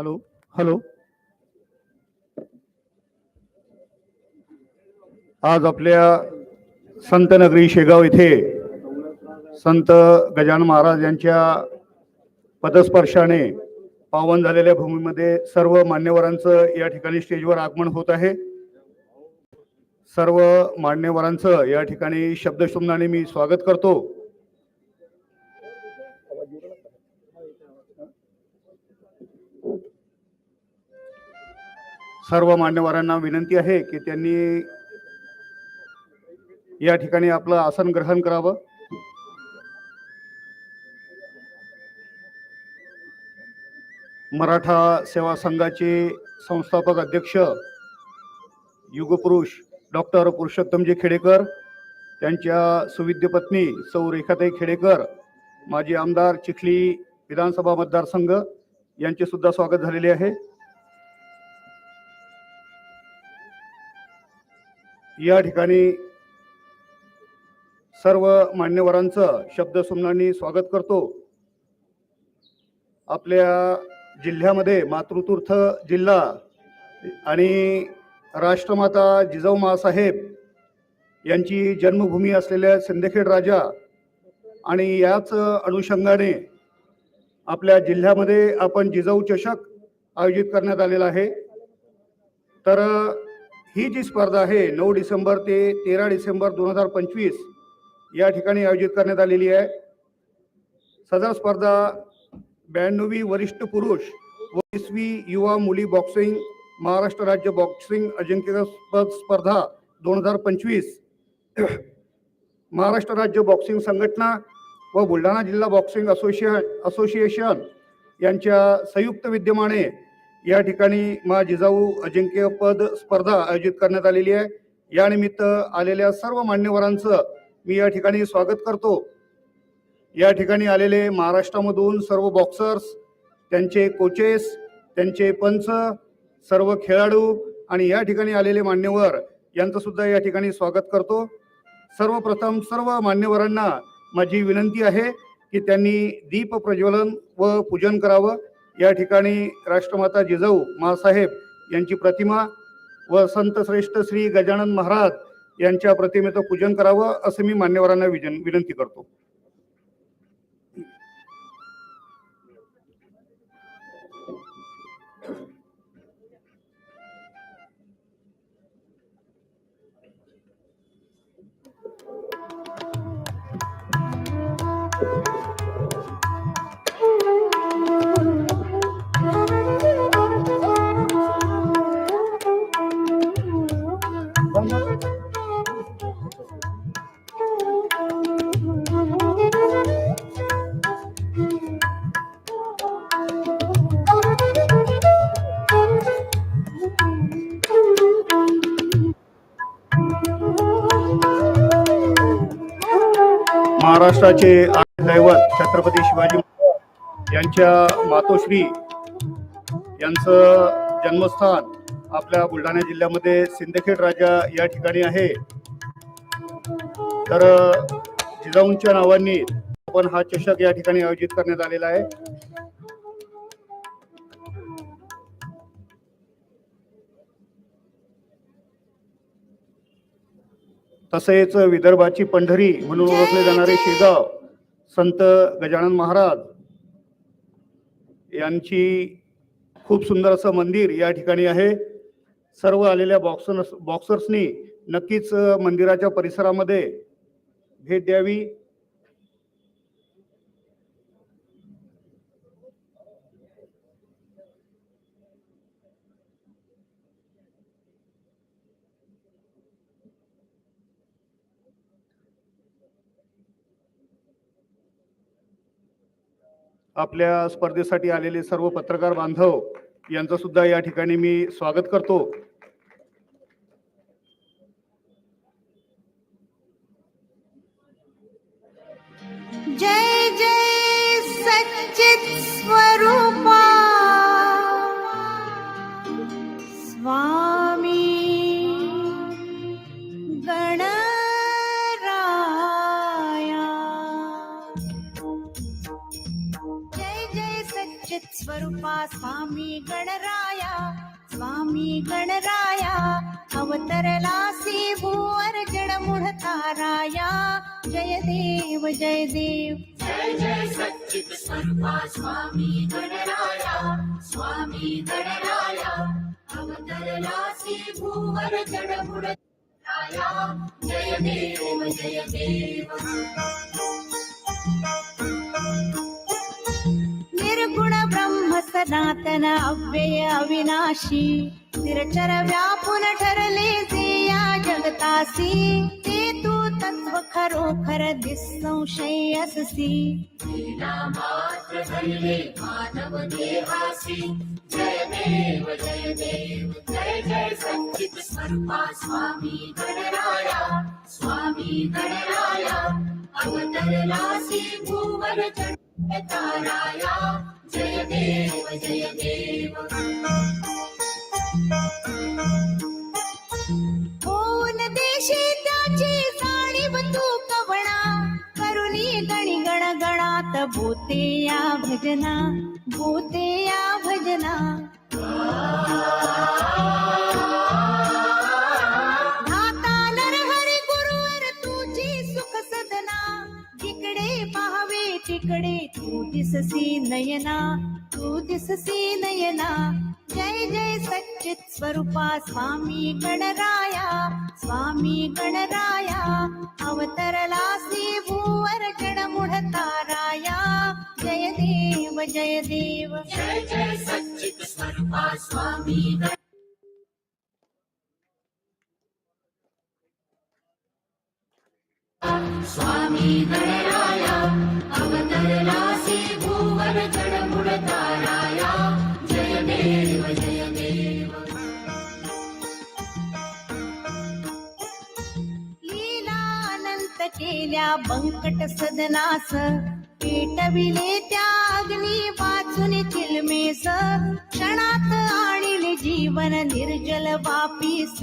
Hello. Hello. आज आपल्या संतनगरी शेगाव येथे संत गजानन महाराज यांच्या पदस्पर्शाने पावन झालेल्या भूमीमध्ये सर्व मान्यवरांचं या ठिकाणी स्टेजवर आगमन होत आहे. सर्व मान्यवरांचं या ठिकाणी शब्दशुमनाने मी स्वागत करतो. सर्व मान्यवरांना विनंती आहे की त्यांनी या ठिकाणी आपलं आसन ग्रहण करावं. मराठा सेवा संघाचे संस्थापक अध्यक्ष युगपुरुष डॉक्टर पुरुषोत्तमजी खेडेकर त्यांच्या सुविद्य पत्नी सौ रेखाताई खेडेकर माजी आमदार चिखली विधानसभा मतदारसंघ यांचे सुद्धा स्वागत झालेले आहे. या ठिकाणी सर्व मान्यवरांचं शब्दसुमनांनी स्वागत करतो. आपल्या जिल्ह्यामध्ये मातृतीर्थ जिल्हा आणि राष्ट्रमाता जिजाऊ मासाहेब यांची जन्मभूमी असलेल्या सिंदखेड राजा आणि याच अनुषंगाने आपल्या जिल्ह्यामध्ये आपण जिजाऊ चषक आयोजित करण्यात आलेला आहे. तर ही जी स्पर्धा आहे नऊ डिसेंबर ते तेरा डिसेंबर दोन हजार पंचवीस या ठिकाणी आयोजित करण्यात आलेली आहे. सदर स्पर्धा ब्याण्णवी वरिष्ठ पुरुष व वीसवी युवा मुली बॉक्सिंग महाराष्ट्र राज्य बॉक्सिंग अजिंक्यपद स्पर्धा दोन हजार पंचवीस महाराष्ट्र राज्य बॉक्सिंग संघटना व बुलढाणा जिल्हा बॉक्सिंग असोसिए असोसिएशन यांच्या संयुक्त विद्यमाने या ठिकाणी मा जिजाऊ अजिंक्यपद स्पर्धा आयोजित करण्यात आलेली आहे. यानिमित्त आलेल्या सर्व मान्यवरांचं मी या ठिकाणी स्वागत करतो. या ठिकाणी आलेले महाराष्ट्रामधून सर्व बॉक्सर्स त्यांचे कोचेस त्यांचे पंच सर्व खेळाडू आणि या ठिकाणी आलेले मान्यवर यांचं सुद्धा या ठिकाणी स्वागत करतो. सर्वप्रथम सर्व मान्यवरांना माझी विनंती आहे की त्यांनी दीप प्रज्वलन व पूजन करावं. या ठिकाणी राष्ट्रमाता जिजाऊ मासाहेब यांची प्रतिमा व संतश्रेष्ठ श्री गजानन महाराज यांच्या प्रतिमेचं पूजन करावं असं मी मान्यवरांना विजन विनंती करतो. महाराष्ट्राचे दैवत छत्रपती शिवाजी यांच्या मातोश्री यांचं जन्मस्थान आपल्या बुलढाणा जिल्ह्यामध्ये सिंदखेड राजा या ठिकाणी आहे. तर जिजाऊंच्या नावांनी आपण हा चषक या ठिकाणी आयोजित करण्यात आलेला आहे. तसेच विदर्भाची पंढरी म्हणून ओळखले जाणारे शेगाव संत गजानन महाराज यांची खूप सुंदर असं मंदिर या ठिकाणी आहे. सर्व आलेल्या बॉक्सर्स बॉक्सर्सनी नक्कीच मंदिराच्या परिसरामध्ये भेट द्यावी. आपल्या स्पर्धेसाठी आलेले सर्व पत्रकार बांधव यांचं सुद्धा या ठिकाणी मी स्वागत करतो. जय स्वरूपा स्वामी गणराया स्वामी गणराया अवतरलासी भुवर जडमुढ जय देव जय देव. जय जय सच्चित स्वरूपा स्वामी गणराया स्वामी गणराया अवतरलासी भूवर जडमुड राया जय देव जय देव. सनातन अव्यय अविनाशी निरचर व्यापून ठरले जे या जगतासी ते तू तत्व खरोखर दिसंशय अससी. मात्र धरले मानव देहासी जय देव जय देव जय जय स्वरूपा स्वामी गणराया स्वामी गणराया अवतरलासी भूवर जड ताराया जय देव जय देव। त्याची कवणा करुणी गणी गण गणात भूते या भजना भूते या भजना। दिससी नयना तू दिससी नयना. जय जय सच्चित स्वरूपा स्वामी गणराया स्वामी गणराया. अवतरलासी भूवर जडमुढ ताराया. जय देव जय देव. जय जय सच्चित स्वरूपा स्वामी स्वामी गणराया. अवतरलासी भूवर जडमुड ताराया जय देव जय देव। लीला केल्या बंकट सदनास। पेटविले त्या अग्नी वाचून चिलमेस क्षणात आणिले जीवन निर्जल वापीस।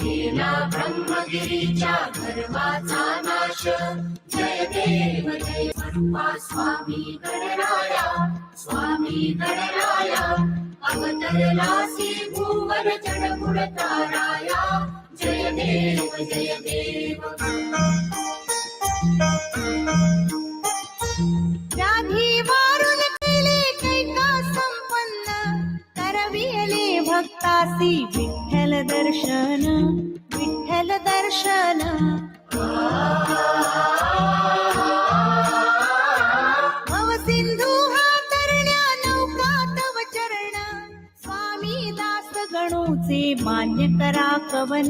केला ब्रह्मगिरीच्या गर्वाचा नाश। जय देव जय स्वरूपा स्वामी गणराया स्वामी गणराया अवतरलासी भूवर जडमुड ताराया जय देव जय देव. व्याधी वारून केले कैका संपन्न करविले भक्तासी विठ्ठल दर्शन विठ्ठल दर्शन. करा कवन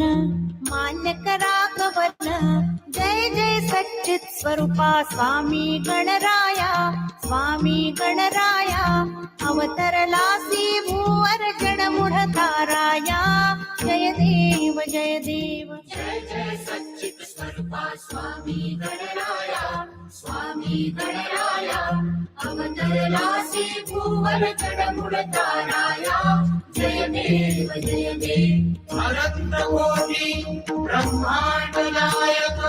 जय जय सच्चित स्वरूपा स्वामी गणराया स्वामी गणराया। अवतरलासी भूवर जडमुढ ताराया जय देव जय देव। जय जय सच्चित स्वरूपा स्वामी गणराया स्वामी गणराया अवतरलासी भुवन जडमुड ताराया जय देव जय देव अनन्तकोटि ब्रह्मांड नायक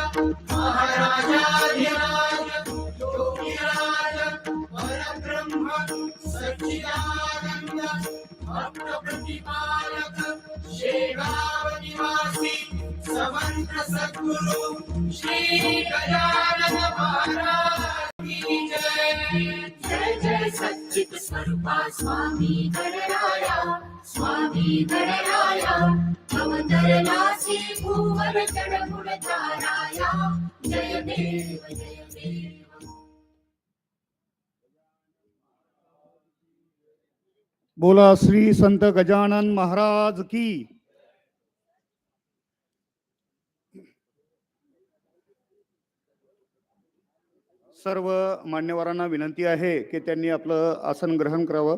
महाराजाधिराज योगिराज परब्रह्म सच्चिदानंद भक्त प्रतिपालक। शेगाव निवासी समंत सद्गुरु श्री गजानन महाराज की जय। जय जय सच्चित स्वरूपा स्वामी गणराया स्वामी गणराया अवतरलासी भूवर जडमुड ताराया जय देव जय देव। बोला श्री संत गजानन महाराज की. सर्व मान्यवरांना विनंती आहे की त्यांनी आपलं आसन ग्रहण करावं.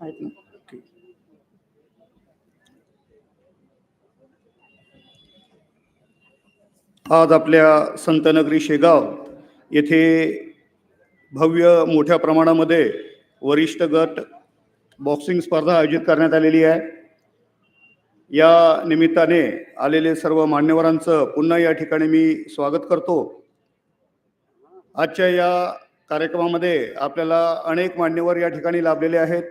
आहेत ना? आज आपल्या संतनगरी शेगाव येथे भव्य मोठ्या प्रमाणामध्ये वरिष्ठ गट बॉक्सिंग स्पर्धा आयोजित करण्यात आलेली आहे. या निमित्ताने आलेले सर्व मान्यवरांचं पुन्हा या ठिकाणी मी स्वागत करतो. आजच्या या कार्यक्रमामध्ये आपल्याला अनेक मान्यवर या ठिकाणी लाभलेले आहेत.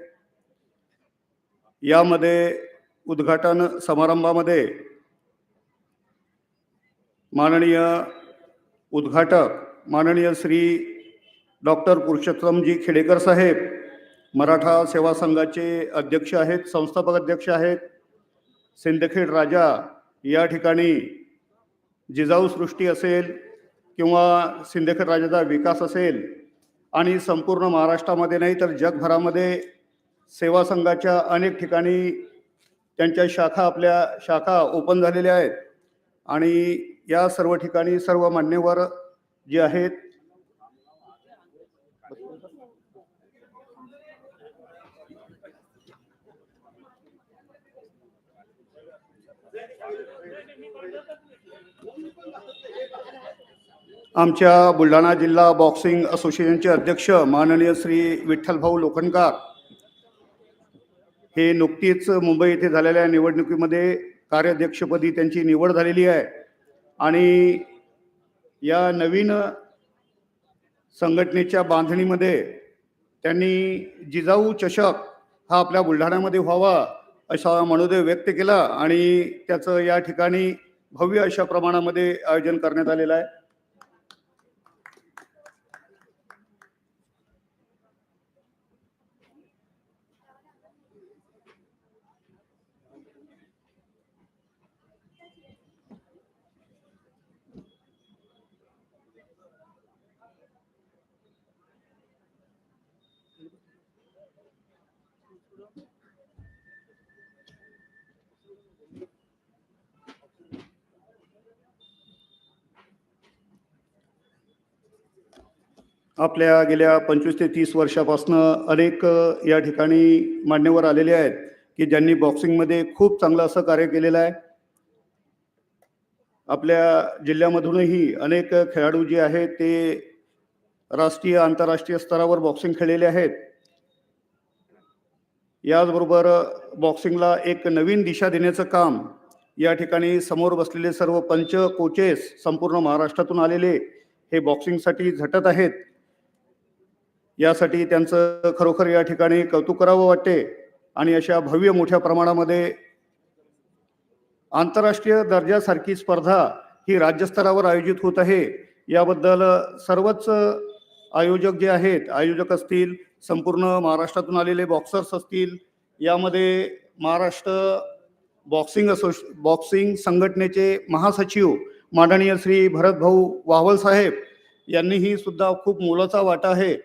यामध्ये उद्घाटन समारंभामध्ये माननीय उद्घाटक माननीय श्री डॉक्टर पुरुषोत्तमजी खेडेकर साहेब मराठा सेवा संघाचे अध्यक्ष आहेत संस्थापक अध्यक्ष आहेत सिंदखेड राजा या ठिकाणी जिजाऊ सृष्टी असेल किंवा सिंदखेड राजाचा विकास असेल आणि संपूर्ण महाराष्ट्रामध्ये नाही तर जगभरामध्ये सेवा संघाच्या अनेक ठिकाणी त्यांच्या शाखा आपल्या शाखा ओपन झालेल्या आहेत. आणि या सर्व ठिकाणी सर्व मान्यवर जे आहेत आमच्या बुलढाणा जिल्हा बॉक्सिंग असोसिएशनचे अध्यक्ष माननीय श्री विठ्ठलभाऊ लोखंडकर हे नुकतीच मुंबई येथे झालेल्या निवडणुकीमध्ये कार्याध्यक्षपदी त्यांची निवड झालेली आहे. आणि या नवीन संघटनेच्या बांधणीमध्ये त्यांनी जिजाऊ चषक हा आपल्या बुलढाण्यामध्ये व्हावा असा मनोदय व्यक्त केला आणि त्याचं या ठिकाणी भव्य अशा प्रमाणामध्ये आयोजन करण्यात आलेलं आहे. आपल्या गेल्या पंचवीस ते तीस वर्षापासनं अनेक या ठिकाणी मान्यवर आलेले आहेत की ज्यांनी बॉक्सिंगमध्ये खूप चांगलं असं कार्य केलेलं आहे. आपल्या जिल्ह्यामधूनही अनेक खेळाडू जे आहेत ते राष्ट्रीय आंतरराष्ट्रीय स्तरावर बॉक्सिंग खेळलेले आहेत. याचबरोबर बॉक्सिंगला एक नवीन दिशा देण्याचं काम या ठिकाणी समोर बसलेले सर्व पंच कोचेस संपूर्ण महाराष्ट्रातून आलेले हे बॉक्सिंगसाठी झटत आहेत. यासाठी त्यांचं खरोखर या ठिकाणी कौतुक करावं वाटते आणि अशा भव्य मोठ्या प्रमाणामध्ये आंतरराष्ट्रीय दर्जासारखी स्पर्धा ही राज्यस्तरावर आयोजित होत आहे. याबद्दल सर्वच आयोजक जे आहेत आयोजक असतील संपूर्ण महाराष्ट्रातून आलेले बॉक्सर्स असतील यामध्ये महाराष्ट्र बॉक्सिंग असो बॉक्सिंग संघटनेचे महासचिव माननीय श्री भरतभाऊ वावल साहेब यांनीही सुद्धा खूप मोलाचा वाटा आहे.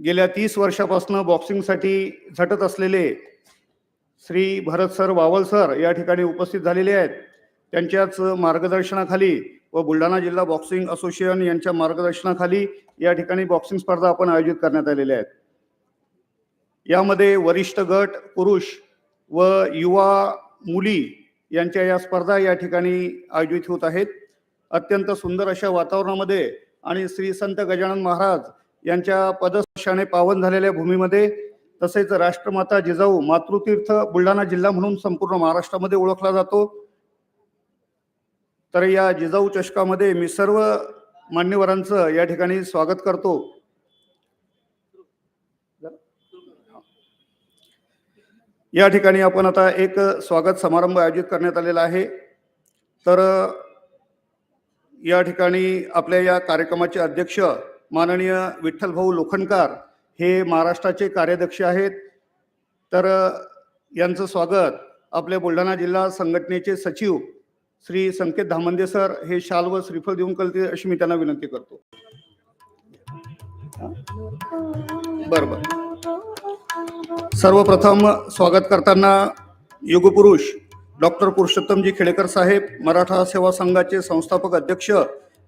गेल्या तीस वर्षापासून बॉक्सिंगसाठी झटत असलेले श्री भरत सर वावल सर या ठिकाणी उपस्थित झालेले आहेत. त्यांच्याच मार्गदर्शनाखाली व बुलढाणा जिल्हा बॉक्सिंग असोसिएशन यांच्या मार्गदर्शनाखाली या ठिकाणी बॉक्सिंग स्पर्धा आपण आयोजित करण्यात आलेल्या आहेत. यामध्ये वरिष्ठ गट पुरुष व युवा मुली यांच्या या स्पर्धा या ठिकाणी आयोजित होत आहेत. अत्यंत सुंदर अशा वातावरणामध्ये आणि श्री संत गजानन महाराज यांच्या पदस्पर्शाने पावन झालेल्या भूमीमध्ये तसेच राष्ट्रमाता जिजाऊ मातृतीर्थ बुलढाणा जिल्हा म्हणून संपूर्ण महाराष्ट्रामध्ये ओळखला जातो. तर या जिजाऊ चषकामध्ये मी सर्व मान्यवरांचं या ठिकाणी स्वागत करतो. या ठिकाणी आपण आता एक स्वागत समारंभ आयोजित करण्यात आलेला आहे. तर या ठिकाणी आपल्या या कार्यक्रमाचे अध्यक्ष माननीय विठ्ठलभाऊ लोखंडकर हे महाराष्ट्राचे कार्याध्यक्ष आहेत. तर यांचं स्वागत आपल्या बुलढाणा जिल्हा संघटनेचे सचिव श्री संकेत धामंदे सर हे शाल व श्रीफळ देऊन करते अशी मी त्यांना विनंती करतो. बरं बरं. सर्वप्रथम स्वागत करताना युगपुरुष डॉक्टर पुरुषोत्तमजी खेडेकर साहेब मराठा सेवा संघाचे संस्थापक अध्यक्ष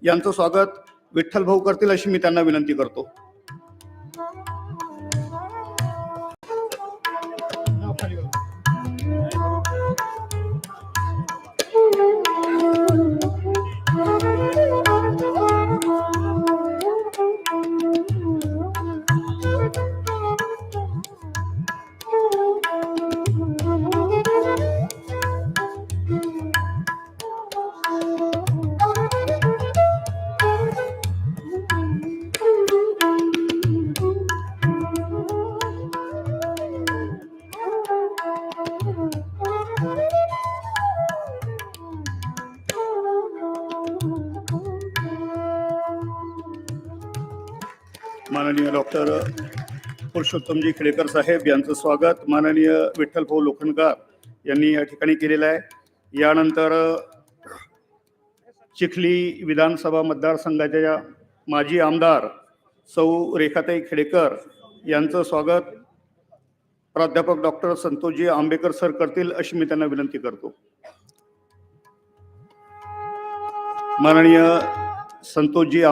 यांचं स्वागत. विठ्ठल भाऊ करतील अशी मी त्यांना विनंती करतो. माननीय डॉक्टर पुरुषोत्तमजी खेडेकर साहेब यांचं स्वागत. माननीय विठ्ठलभाऊ लोखंडकर यांनी या ठिकाणी केलेलं आहे. यानंतर चिखली विधानसभा मतदारसंघाच्या माजी आमदार सौ रेखाताई खेडेकर यांचं स्वागत. प्राध्यापक डॉक्टर संतोषजी आंबेकर सर करतील अशी मी त्यांना विनंती करतो. माननीय संतोषजी